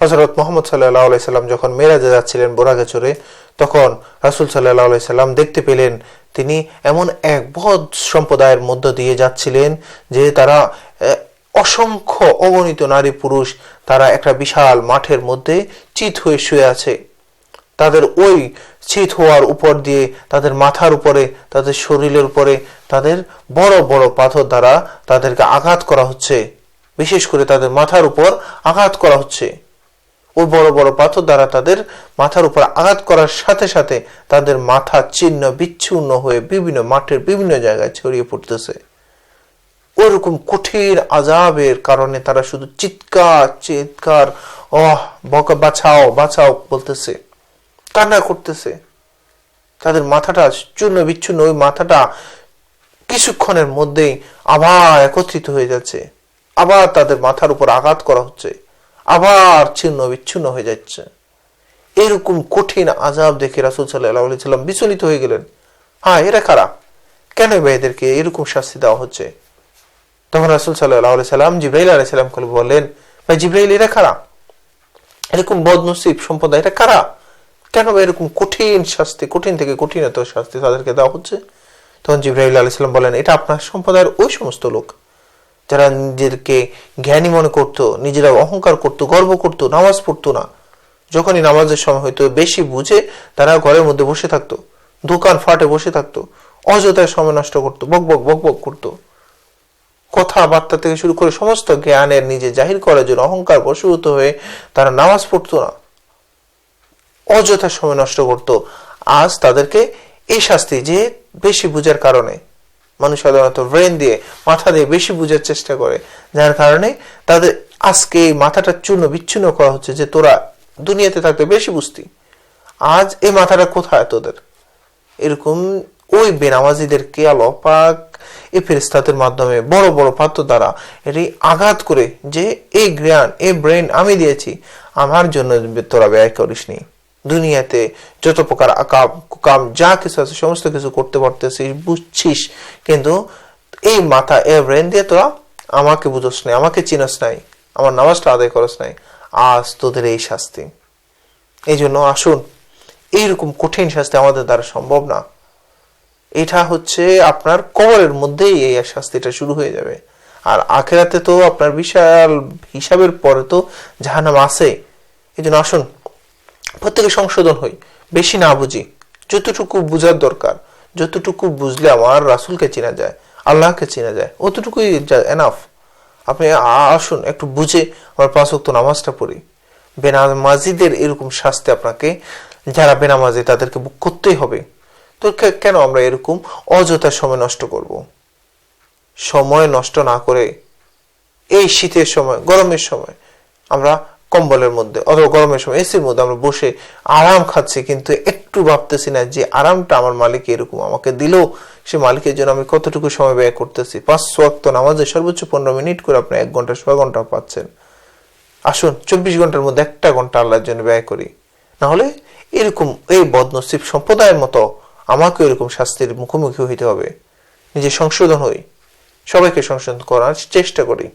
হজরত মোহাম্মদ সাল্লাহ আলাইসাল্লাম যখন মেরাজে যাচ্ছিলেন বোরাগে চড়ে, তখন রাসুল সাল্লাহ আলাইসাল্লাম দেখতে পেলেন তিনি এমন এক বদ সম্প্রদায়ের মধ্য দিয়ে যাচ্ছিলেন যে তারা অসংখ্য অগণিত নারী পুরুষ তারা একটা বিশাল মাঠের মধ্যে চিত হয়ে শুয়ে আছে। তাদের ওই চিত হওয়ার উপর দিয়ে, তাদের মাথার উপরে, তাদের শরীরের উপরে, তাদের বড় বড় পাথর দ্বারা তাদেরকে আঘাত করা হচ্ছে। বিশেষ করে তাদের মাথার উপর আঘাত করা হচ্ছে। ওই বড় বড় পাথর দ্বারা তাদের মাথার উপর আঘাত করার সাথে সাথে তাদের মাথা চিহ্ন বিচ্ছিন্ন হয়ে বিভিন্ন মাঠের বিভিন্ন জায়গায় ছড়িয়ে পড়তেছে। ওরকম কঠিন আজাবের কারণে তারা শুধু চিৎকার চিৎকার, ওহ, বকা, বাঁচাও বাঁচাও, বলতেছে। কান্না করতেছে। তাদের মাথাটা চূর্ণ বিচ্ছুন্ন ওই মাথাটা কিছুক্ষণের মধ্যেই আবার একত্রিত হয়ে যাচ্ছে। আবার তাদের মাথার উপর আঘাত করা হচ্ছে। আবার ছিন্ন বিচ্ছিন্ন হয়ে যাচ্ছে। এরকম কঠিন আজাব দেখে রাসুল সাল্লাহ আলি সাল্লাম বিচলিত হয়ে গেলেন। হ্যাঁ এরা কারা? কেন এদেরকে এরকম শাস্তি দেওয়া হচ্ছে? তখন রাসুল সাল্লাহ সাল্লাম জিব্রাইল আলাই সাল্লাম বললেন, ভাই, জিব্রাইল, এরা কারা? এরকম বদনসিব সম্প্রদায় এটা কারা? কেন বা এরকম কঠিন শাস্তি, কঠিন থেকে কঠিনতর শাস্তি তাদেরকে দেওয়া হচ্ছে? তখন জিব্রাহিল আলাইসাল্লাম বলেন এটা আপনার সম্প্রদায়ের ওই সমস্ত লোক। যারা নিজেদেরকে জ্ঞানী মনে করত নিজেরা অহংকার করত, গর্ব করত, নামাজ পড়তো না, যখনই নামাজের সময় হয়তো বেশি বুঝে তারা ঘরের মধ্যে বসে থাকতো, দোকান ফাটে বসে থাকতো, অযথায় সময় নষ্ট করতো, বক বক বক বক করতো। কথাবার্তা থেকে শুরু করে সমস্ত জ্ঞানের নিজে জাহির করার জন্য অহংকার বশীভূত হয়ে তারা নামাজ পড়তো না। অযথা সময় নষ্ট করত। আজ তাদেরকে এই শাস্তি যে বেশি বুঝার কারণে মানুষ সাধারণত ব্রেন দিয়ে, মাথা দিয়ে বেশি বুঝার চেষ্টা করে। যার কারণে তাদের আজকে এই মাথাটা চূর্ণ বিচ্ছিন্ন করা হচ্ছে যে তোরা দুনিয়াতে থাকতে বেশি বুঝতি। আজ এই মাথাটা কোথায় তোদের? এরকম ওই বেনামাজিদেরকে আল্লাহ পাক এই ফেরিস্তাদের মাধ্যমে বড় বড় পাত্র দ্বারা এটি আঘাত করে যে, এই জ্ঞান, এই ব্রেন আমি দিয়েছি, আমার জন্য তোরা ব্যয় করিসনি। দুনিয়াতে যত প্রকার কুকাম, যা কিছু আছে, সমস্ত কিছু করতে পারতেছিস, বুঝছিস। কিন্তু এই মাথা, এ ব্রেন দিয়ে তোরা আমাকে বুঝোস নাই, আমাকে চিনস নাই, আমার নামাজটা আদায় করস নাই। আজ তোদের এই শাস্তি। এই জন্য আসুন, এইরকম কঠিন শাস্তি আমাদের দ্বারা সম্ভব না। এটা হচ্ছে আপনার কবরের মধ্যেই এই শাস্তিটা শুরু হয়ে যাবে। আর আখেরাতে তো আপনার বিশাল হিসাবের পরে তো জাহান্নাম আছে। এই জন্য আসুন প্রত্যেকে সংশোধন হই, বেশি না বুঝি। যতটুকু বুঝার দরকার, যতটুকু বুঝলে আমার রাসুলকে চেনা যায়, আল্লাহকে চেনা যায়, অতটুকুই এনাফ আপনি আসুন, একটু বুঝে আমার পাঁচ ওয়াক্ত নামাজটা পড়ি। বেনামাজিদের এরকম শাস্তি আপনাকে, যারা বেনামাজি, তাদেরকে বুক করতেই হবে। তো কেন আমরা এরকম অযথা সময় নষ্ট করব? সময় নষ্ট না করে, এই শীতের সময়, গরমের সময়, আমরা কম্বলের মধ্যে অথবা গরমের সময় এসির মধ্যে আমরা বসে আরাম খাচ্ছি, কিন্তু একটু ভাবতেছি না যে আরামটা আমার মালিক এরকম আমাকে দিল, সে মালিকের জন্য আমি কতটুকু সময় ব্যয় করতেছি। পাঁচ ওয়াক্ত নামাজে সর্বোচ্চ পনেরো মিনিট করে আপনি এক ঘণ্টা, ছয় ঘণ্টা পাচ্ছেন। আসুন, চব্বিশ ঘণ্টার মধ্যে একটা ঘণ্টা আল্লাহর জন্য ব্যয় করি। নাহলে এরকম এই বদনসিব সম্প্রদায়ের মতো আমাকে এরকম শাস্তির মুখোমুখি হইতে হবে। নিজে সংশোধন হই, সবাইকে সংশোধন করার চেষ্টা করি।